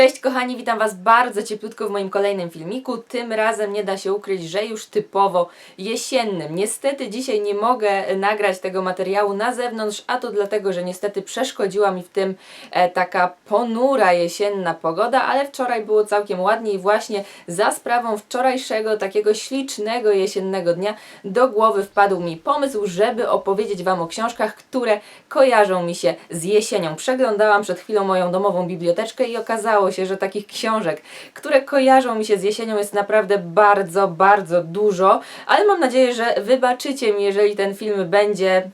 Cześć kochani, witam Was bardzo cieplutko w moim kolejnym filmiku. Tym razem nie da się ukryć, że już typowo jesiennym. Niestety dzisiaj nie mogę nagrać tego materiału na zewnątrz, a to dlatego, że niestety przeszkodziła mi w tym e, taka ponura jesienna pogoda, ale wczoraj było całkiem ładnie i właśnie za sprawą wczorajszego takiego ślicznego jesiennego dnia do głowy wpadł mi pomysł, żeby opowiedzieć Wam o książkach, które kojarzą mi się z jesienią. Przeglądałam przed chwilą moją domową biblioteczkę i okazało się, że takich książek, które kojarzą mi się z jesienią jest naprawdę bardzo, bardzo dużo, ale mam nadzieję, że wybaczycie mi, jeżeli ten film będzie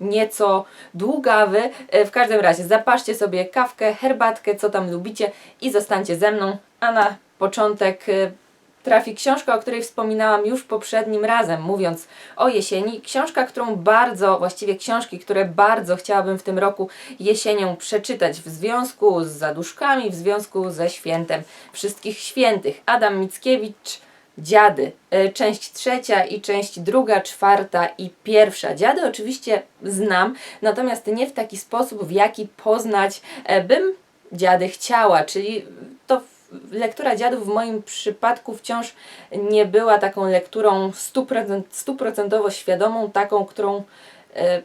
nieco długawy. E, W każdym razie zapaszcie sobie kawkę, herbatkę, co tam lubicie i zostańcie ze mną, a na początek e, trafi książka, o której wspominałam już poprzednim razem, mówiąc o jesieni. Książka, którą bardzo, właściwie książki, które bardzo chciałabym w tym roku jesienią przeczytać w związku z zaduszkami, w związku ze świętem wszystkich świętych. Adam Mickiewicz, Dziady, e, część trzecia i część druga, czwarta i pierwsza. Dziady oczywiście znam, natomiast nie w taki sposób, w jaki poznać e, bym dziady chciała, czyli lektura dziadów w moim przypadku wciąż nie była taką lekturą stuprocent- stuprocentowo świadomą, taką, którą e,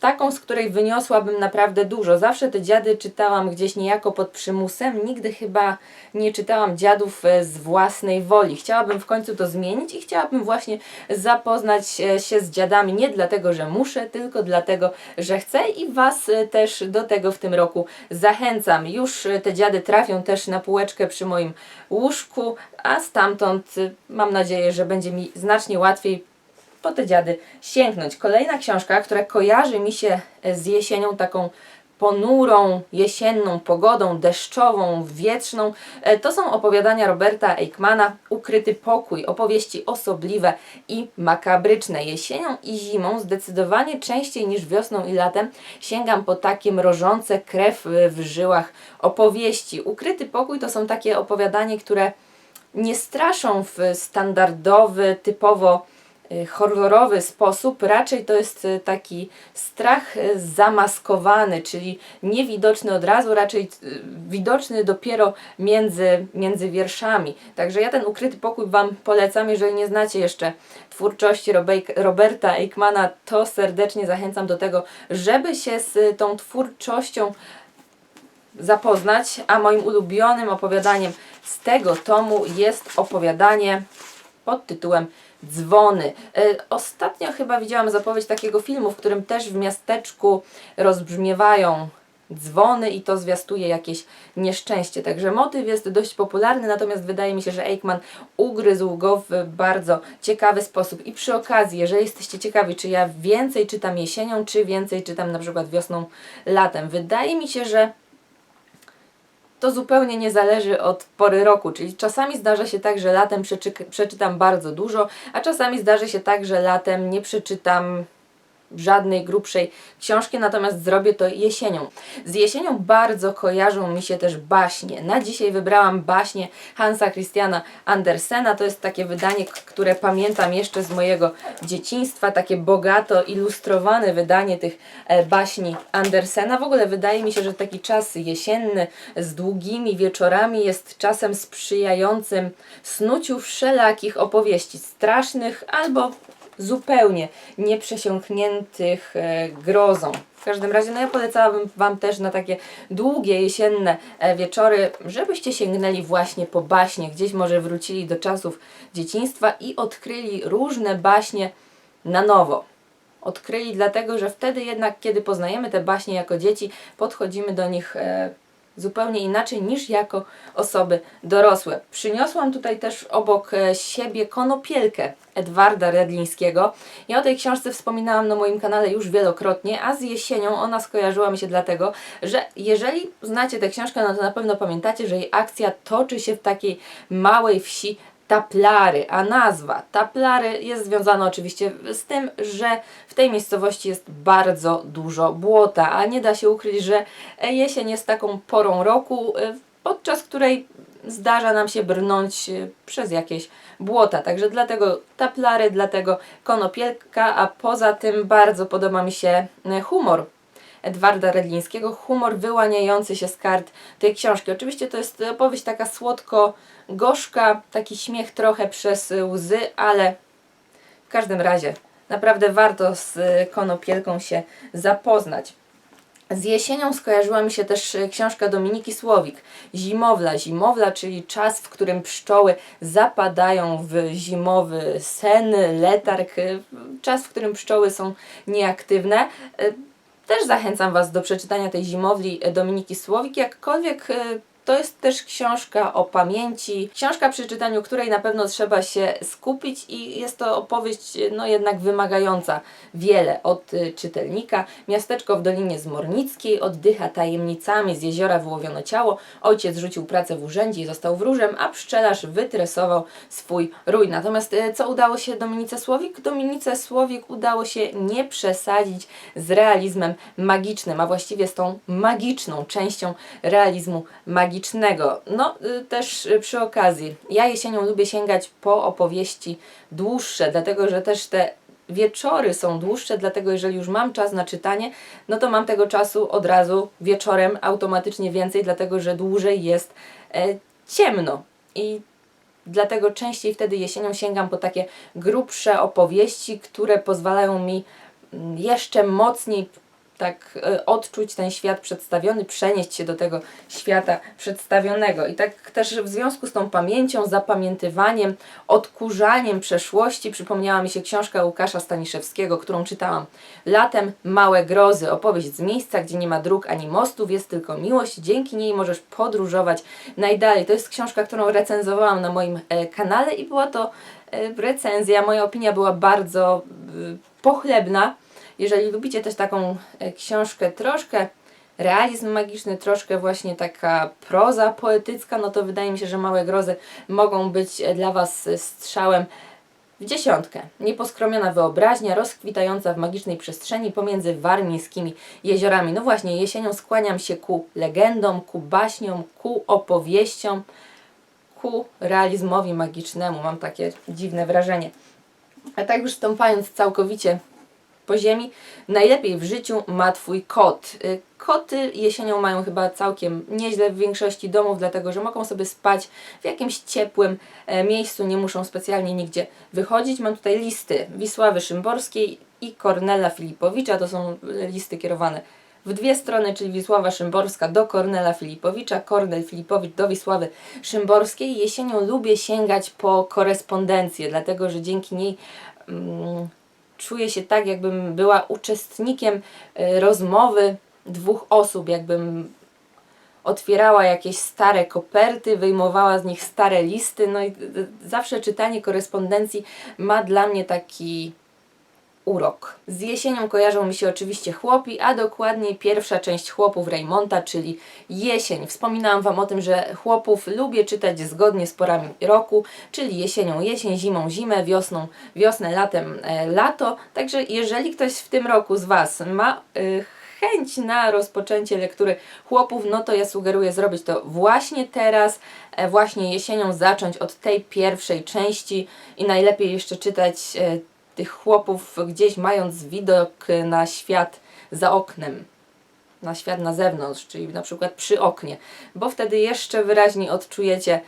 taką, z której wyniosłabym naprawdę dużo. Zawsze te dziady czytałam gdzieś niejako pod przymusem, nigdy chyba nie czytałam dziadów e, z własnej woli. Chciałabym w końcu to zmienić i chciałabym właśnie zapoznać e, się z dziadami nie dlatego, że muszę, tylko dlatego, że chcę i Was e, też do tego w tym roku zachęcam. Już te dziady trafią też na półeczkę przy moim łóżku, a stamtąd mam nadzieję, że będzie mi znacznie łatwiej po te dziady sięgnąć. Kolejna książka, która kojarzy mi się e, z jesienią taką ponurą, jesienną pogodą, deszczową, wietrzną, e, to są opowiadania Roberta Eichmana Ukryty pokój, opowieści osobliwe i makabryczne. Jesienią i zimą zdecydowanie częściej niż wiosną i latem sięgam po takie mrożące krew e, w żyłach opowieści. Ukryty pokój to są takie opowiadania, które nie straszą w standardowy, typowo horrorowy sposób, raczej to jest y, taki strach y, zamaskowany, czyli niewidoczny od razu, raczej y, widoczny dopiero między, między wierszami. Także ja ten ukryty pokój Wam polecam, jeżeli nie znacie jeszcze twórczości Roberta Eichmana, to serdecznie zachęcam do tego, żeby się z y, tą twórczością zapoznać, a moim ulubionym opowiadaniem z tego tomu jest opowiadanie pod tytułem Dzwony. E, Ostatnio chyba widziałam zapowiedź takiego filmu, w którym też w miasteczku rozbrzmiewają dzwony i to zwiastuje jakieś nieszczęście. Także motyw jest dość popularny, natomiast wydaje mi się, że Eichmann ugryzł go w bardzo ciekawy sposób. I przy okazji, jeżeli jesteście ciekawi, czy ja więcej czytam jesienią, czy więcej czytam na przykład wiosną, latem, wydaje mi się, że to zupełnie nie zależy od pory roku, czyli czasami zdarza się tak, że latem przeczy- przeczytam bardzo dużo, a czasami zdarzy się tak, że latem nie przeczytam żadnej grubszej książki, natomiast zrobię to jesienią. Z jesienią bardzo kojarzą mi się też baśnie. Na dzisiaj wybrałam baśnie Hansa Christiana Andersena. To jest takie wydanie, które pamiętam jeszcze z mojego dzieciństwa, takie bogato ilustrowane wydanie tych e, baśni Andersena. W ogóle wydaje mi się, że taki czas jesienny z długimi wieczorami jest czasem sprzyjającym snuciu wszelakich opowieści strasznych albo zupełnie nieprzesiąkniętych e, grozą. W każdym razie, no ja polecałabym Wam też na takie długie jesienne e, wieczory, żebyście sięgnęli właśnie po baśnie, gdzieś może wrócili do czasów dzieciństwa i odkryli różne baśnie na nowo. Odkryli dlatego, że wtedy jednak, kiedy poznajemy te baśnie jako dzieci, podchodzimy do nich e, zupełnie inaczej niż jako osoby dorosłe. Przyniosłam tutaj też obok e, siebie konopielkę Edwarda Redlińskiego. Ja o tej książce wspominałam na moim kanale już wielokrotnie, a z jesienią ona skojarzyła mi się dlatego, że jeżeli znacie tę książkę, no to na pewno pamiętacie, że jej akcja toczy się w takiej małej wsi Taplary, a nazwa Taplary jest związana oczywiście z tym, że w tej miejscowości jest bardzo dużo błota, a nie da się ukryć, że jesień jest taką porą roku, podczas której zdarza nam się brnąć e, przez jakieś błota. Także dlatego taplary, dlatego konopielka, a poza tym bardzo podoba mi się e, humor Edwarda Redlińskiego, humor wyłaniający się z kart tej książki. Oczywiście to jest opowieść taka słodko-gorzka, taki śmiech trochę przez łzy, ale w każdym razie naprawdę warto z Konopielką się zapoznać. Z jesienią skojarzyła mi się też e, książka Dominiki Słowik. Zimowla. Zimowla, czyli czas, w którym pszczoły zapadają w zimowy sen, letarg. e, Czas, w którym pszczoły są nieaktywne. Też zachęcam Was do przeczytania tej zimowli Dominiki Słowik, jakkolwiek e, to jest też książka o pamięci, książka przy czytaniu której na pewno trzeba się skupić i jest to opowieść no jednak wymagająca wiele od y, czytelnika. Miasteczko w Dolinie Zmornickiej oddycha tajemnicami, z jeziora wyłowiono ciało, ojciec rzucił pracę w urzędzie i został wróżem, a pszczelarz wytresował swój rój. Natomiast y, co udało się Dominice Słowik? Dominice Słowik udało się nie przesadzić z realizmem magicznym, a właściwie z tą magiczną częścią realizmu magicznego. No y, też y, przy okazji, ja jesienią lubię sięgać po opowieści dłuższe, dlatego że też te wieczory są dłuższe, dlatego jeżeli już mam czas na czytanie, no to mam tego czasu od razu wieczorem automatycznie więcej, dlatego że dłużej jest e, ciemno. I dlatego częściej wtedy jesienią sięgam po takie grubsze opowieści, które pozwalają mi mm, jeszcze mocniej tak e, odczuć ten świat przedstawiony, przenieść się do tego świata przedstawionego. I tak też w związku z tą pamięcią, zapamiętywaniem, odkurzaniem przeszłości przypomniała mi się książka Łukasza Staniszewskiego, którą czytałam latem. Małe grozy, opowieść z miejsca, gdzie nie ma dróg ani mostów, jest tylko miłość. Dzięki niej możesz podróżować najdalej. To jest książka, którą recenzowałam na moim e, kanale i była to e, recenzja. Moja opinia była bardzo pochlebna. Jeżeli lubicie też taką e, książkę troszkę realizm magiczny, troszkę właśnie taka proza poetycka, no to wydaje mi się, że Małe Grozy mogą być e, dla Was e, strzałem w dziesiątkę. Nieposkromiona wyobraźnia, rozkwitająca w magicznej przestrzeni pomiędzy warmińskimi jeziorami. No właśnie, jesienią skłaniam się ku legendom, ku baśniom, ku opowieściom, ku realizmowi magicznemu. Mam takie dziwne wrażenie. A tak już stąpając całkowicie po ziemi, najlepiej w życiu ma Twój kot. Y, Koty jesienią mają chyba całkiem nieźle w większości domów, dlatego że mogą sobie spać w jakimś ciepłym e, miejscu, nie muszą specjalnie nigdzie wychodzić. Mam tutaj listy Wisławy Szymborskiej i Kornela Filipowicza. To są e, listy kierowane w dwie strony, czyli Wisława Szymborska do Kornela Filipowicza, Kornel Filipowicz do Wisławy Szymborskiej. Jesienią lubię sięgać po korespondencję, dlatego że dzięki niej mm, czuję się tak, jakbym była uczestnikiem y, rozmowy dwóch osób, jakbym otwierała jakieś stare koperty, wyjmowała z nich stare listy. No i y, y, zawsze czytanie korespondencji ma dla mnie taki urok. Z jesienią kojarzą mi się oczywiście chłopi, a dokładniej pierwsza część chłopów Raymonta, czyli jesień. Wspominałam Wam o tym, że chłopów lubię czytać zgodnie z porami roku, czyli jesienią jesień, zimą zimę, wiosną wiosnę, latem e, lato. Także jeżeli ktoś w tym roku z Was ma y, chęć na rozpoczęcie lektury chłopów, no to ja sugeruję zrobić to właśnie teraz, e, właśnie jesienią zacząć od tej pierwszej części i najlepiej jeszcze czytać e, tych chłopów gdzieś mając widok na świat za oknem, na świat na zewnątrz, czyli na przykład przy oknie, bo wtedy jeszcze wyraźniej odczujecie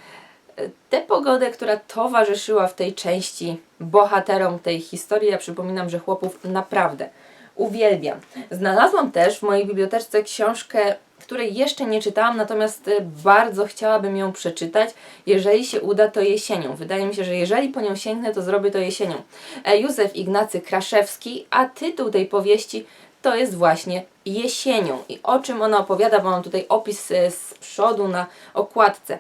e, tę pogodę, która towarzyszyła w tej części bohaterom tej historii. Ja przypominam, że chłopów naprawdę uwielbiam. Znalazłam też w mojej biblioteczce książkę, której jeszcze nie czytałam, natomiast e, bardzo chciałabym ją przeczytać. Jeżeli się uda, to jesienią. Wydaje mi się, że jeżeli po nią sięgnę, to zrobię to jesienią. E, Józef Ignacy Kraszewski, a tytuł tej powieści to jest właśnie jesienią. I o czym ona opowiada, bo mam tutaj opis e, z przodu na okładce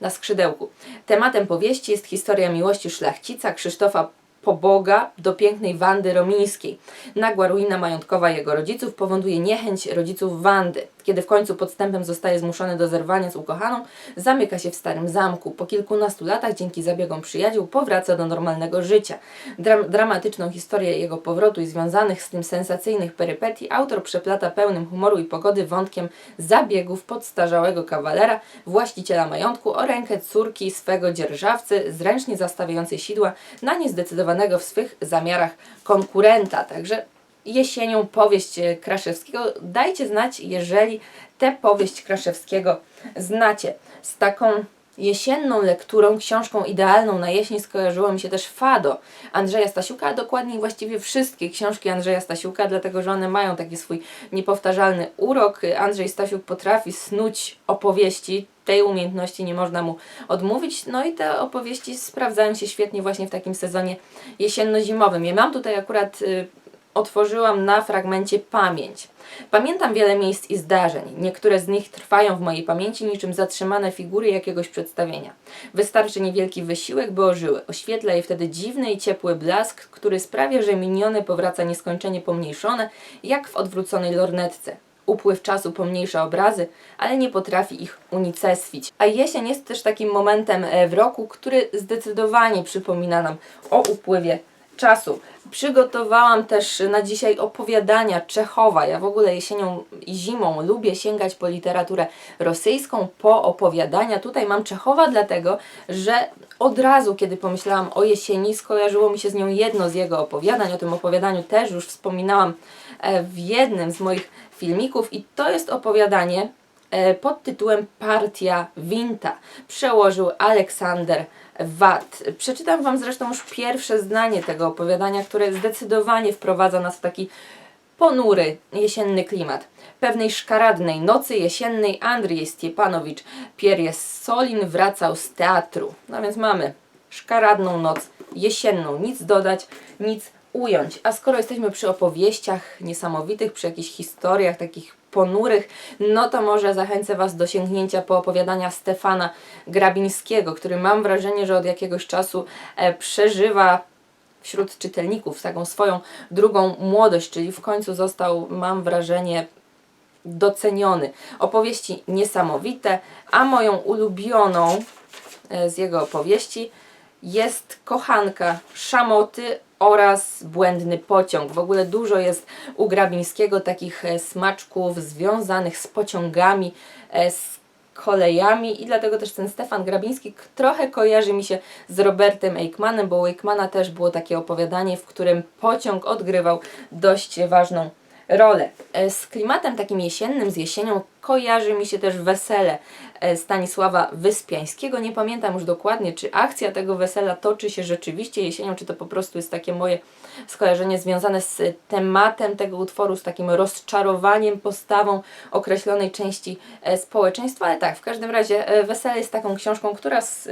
na skrzydełku. Tematem powieści jest historia miłości szlachcica Krzysztofa Poboga do pięknej Wandy Romińskiej. Nagła ruina majątkowa jego rodziców powoduje niechęć rodziców Wandy. Kiedy w końcu podstępem zostaje zmuszony do zerwania z ukochaną, zamyka się w starym zamku. Po kilkunastu latach, dzięki zabiegom przyjaciół, powraca do normalnego życia. Dram dramatyczną historię jego powrotu i związanych z tym sensacyjnych perypetii autor przeplata pełnym humoru i pogody wątkiem zabiegów podstarzałego kawalera, właściciela majątku o rękę córki swego dzierżawcy, zręcznie zastawiającej sidła na w swych zamiarach konkurenta. Także jesienią powieść Kraszewskiego. Dajcie znać, jeżeli tę powieść Kraszewskiego znacie. Z taką jesienną lekturą, książką idealną na jesień skojarzyło mi się też Fado Andrzeja Stasiuka, a dokładniej właściwie wszystkie książki Andrzeja Stasiuka, dlatego że one mają taki swój niepowtarzalny urok. Andrzej Stasiuk potrafi snuć opowieści, tej umiejętności nie można mu odmówić. No i te opowieści sprawdzają się świetnie właśnie w takim sezonie jesienno-zimowym. Ja mam tutaj akurat y, otworzyłam na fragmencie pamięć. Pamiętam wiele miejsc i zdarzeń. Niektóre z nich trwają w mojej pamięci niczym zatrzymane figury jakiegoś przedstawienia. Wystarczy niewielki wysiłek, by ożyły. Oświetla je wtedy dziwny i ciepły blask, który sprawia, że minione powraca nieskończenie pomniejszone, jak w odwróconej lornetce. Upływ czasu pomniejsza obrazy, ale nie potrafi ich unicestwić. A jesień jest też takim momentem e, w roku, który zdecydowanie przypomina nam o upływie czasu. Przygotowałam też na dzisiaj opowiadania Czechowa. Ja w ogóle jesienią i zimą lubię sięgać po literaturę rosyjską, po opowiadania. Tutaj mam Czechowa, dlatego że od razu, kiedy pomyślałam o jesieni, skojarzyło mi się z nią jedno z jego opowiadań. O tym opowiadaniu też już wspominałam e, w jednym z moich filmików, i to jest opowiadanie e, pod tytułem Partia Winta. Przełożył Aleksander Przeczytam Wam zresztą już pierwsze zdanie tego opowiadania, które zdecydowanie wprowadza nas w taki ponury jesienny klimat. Pewnej szkaradnej nocy jesiennej Andrzej Stiepanowicz Pierjes-Solin wracał z teatru. No więc mamy szkaradną noc jesienną. Nic dodać, nic ująć. A skoro jesteśmy przy opowieściach niesamowitych, przy jakichś historiach takich ponurych, no to może zachęcę Was do sięgnięcia po opowiadania Stefana Grabińskiego, który mam wrażenie, że od jakiegoś czasu e, przeżywa wśród czytelników taką swoją drugą młodość, czyli w końcu został, mam wrażenie, doceniony. Opowieści niesamowite, a moją ulubioną e, z jego opowieści jest Kochanka Szamoty oraz Błędny Pociąg. W ogóle dużo jest u Grabińskiego takich e, smaczków związanych z pociągami, e, z kolejami i dlatego też ten Stefan Grabiński trochę kojarzy mi się z Robertem Eichmannem, bo u Eichmana też było takie opowiadanie, w którym pociąg odgrywał dość ważną rolę. E, Z klimatem takim jesiennym, z jesienią kojarzy mi się też wesele e, Stanisława Wyspiańskiego. Nie pamiętam już dokładnie, czy akcja tego wesela toczy się rzeczywiście jesienią, czy to po prostu jest takie moje skojarzenie związane z tematem tego utworu, z takim rozczarowaniem postawą określonej części e, społeczeństwa. Ale tak, w każdym razie e, Wesele jest taką książką, która z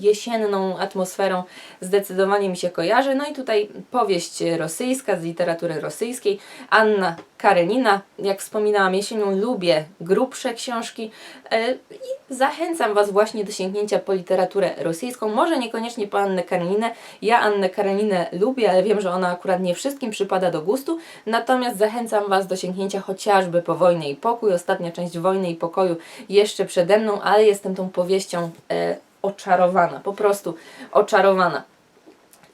jesienną atmosferą zdecydowanie mi się kojarzy. No i tutaj powieść rosyjska z literatury rosyjskiej. Anna Karenina. Jak wspominałam, jesienią lubię grubsze książki e, i zachęcam Was właśnie do sięgnięcia po literaturę rosyjską. Może niekoniecznie po Annę Kareninę. Ja Annę Kareninę lubię, ale wiem, że ona akurat nie wszystkim przypada do gustu. Natomiast zachęcam Was do sięgnięcia chociażby po Wojnę i Pokój. Ostatnia część Wojny i Pokoju jeszcze przede mną, ale jestem tą powieścią e, oczarowana. Po prostu oczarowana.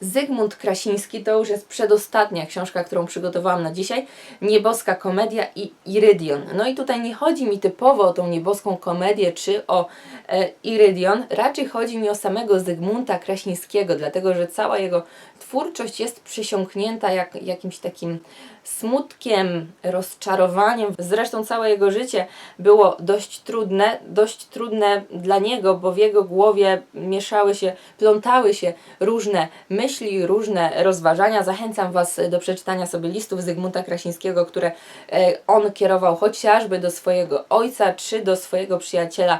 Zygmunt Krasiński to już jest przedostatnia książka, którą przygotowałam na dzisiaj. Nieboska komedia i Irydion. No i tutaj nie chodzi mi typowo o tą nieboską komedię czy o e, Irydion, raczej chodzi mi o samego Zygmunta Krasińskiego, dlatego że cała jego twórczość jest przysiągnięta jak, jakimś takim smutkiem, rozczarowaniem. Zresztą całe jego życie było dość trudne, dość trudne dla niego, bo w jego głowie mieszały się, plątały się różne myśli, różne rozważania. Zachęcam Was do przeczytania sobie listów Zygmunta Krasińskiego, które e, on kierował chociażby do swojego ojca, czy do swojego przyjaciela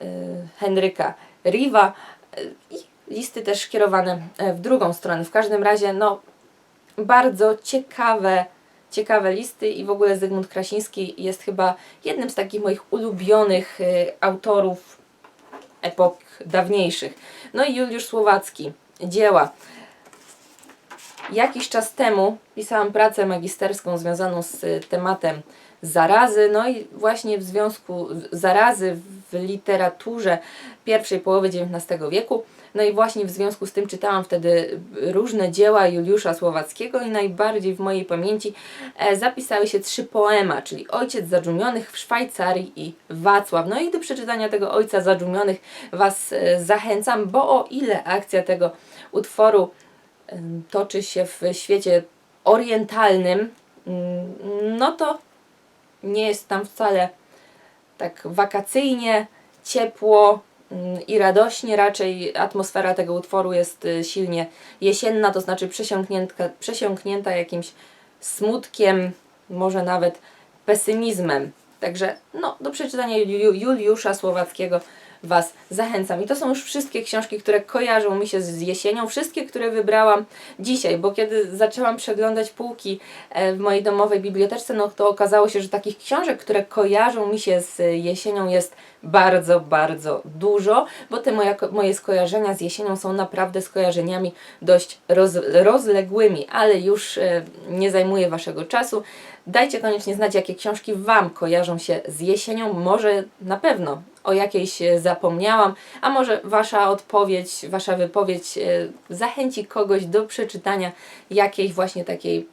e, Henryka Riva e, i listy też kierowane w drugą stronę. W każdym razie, no, bardzo ciekawe, ciekawe listy i w ogóle Zygmunt Krasiński jest chyba jednym z takich moich ulubionych y, autorów epok dawniejszych. No i Juliusz Słowacki, dzieła. Jakiś czas temu pisałam pracę magisterską związaną z y, tematem zarazy, no i właśnie w związku zarazy literaturze pierwszej połowy XIX wieku. No i właśnie w związku z tym czytałam wtedy różne dzieła Juliusza Słowackiego i najbardziej w mojej pamięci e, zapisały się trzy poema, czyli Ojciec Zadżumionych w Szwajcarii i Wacław. No i do przeczytania tego Ojca Zadżumionych Was e, zachęcam, bo o ile akcja tego utworu toczy się w świecie orientalnym, mm, no to nie jest tam wcale tak wakacyjnie, ciepło mm, i radośnie. Raczej atmosfera tego utworu jest y, silnie jesienna, to znaczy przesiąknięta, przesiąknięta jakimś smutkiem, może nawet pesymizmem. Także no, do przeczytania Ju- Juliusza Słowackiego Was zachęcam. I to są już wszystkie książki, które kojarzą mi się z jesienią. Wszystkie, które wybrałam dzisiaj, bo kiedy zaczęłam przeglądać półki e, w mojej domowej biblioteczce, no to okazało się, że takich książek, które kojarzą mi się z jesienią jest bardzo, bardzo dużo, bo te moje, skojarzenia z jesienią są naprawdę skojarzeniami dość roz, rozległymi, ale już e, nie zajmuję Waszego czasu. Dajcie koniecznie znać, jakie książki Wam kojarzą się z jesienią. Może na pewno o jakiejś e, zapomniałam, a może Wasza odpowiedź, Wasza wypowiedź e, zachęci kogoś do przeczytania jakiejś właśnie takiej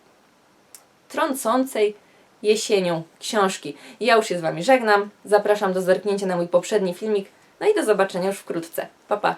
trącącej jesienią książki. Ja już się z Wami żegnam, zapraszam do zerknięcia na mój poprzedni filmik, no i do zobaczenia już wkrótce. Pa, pa!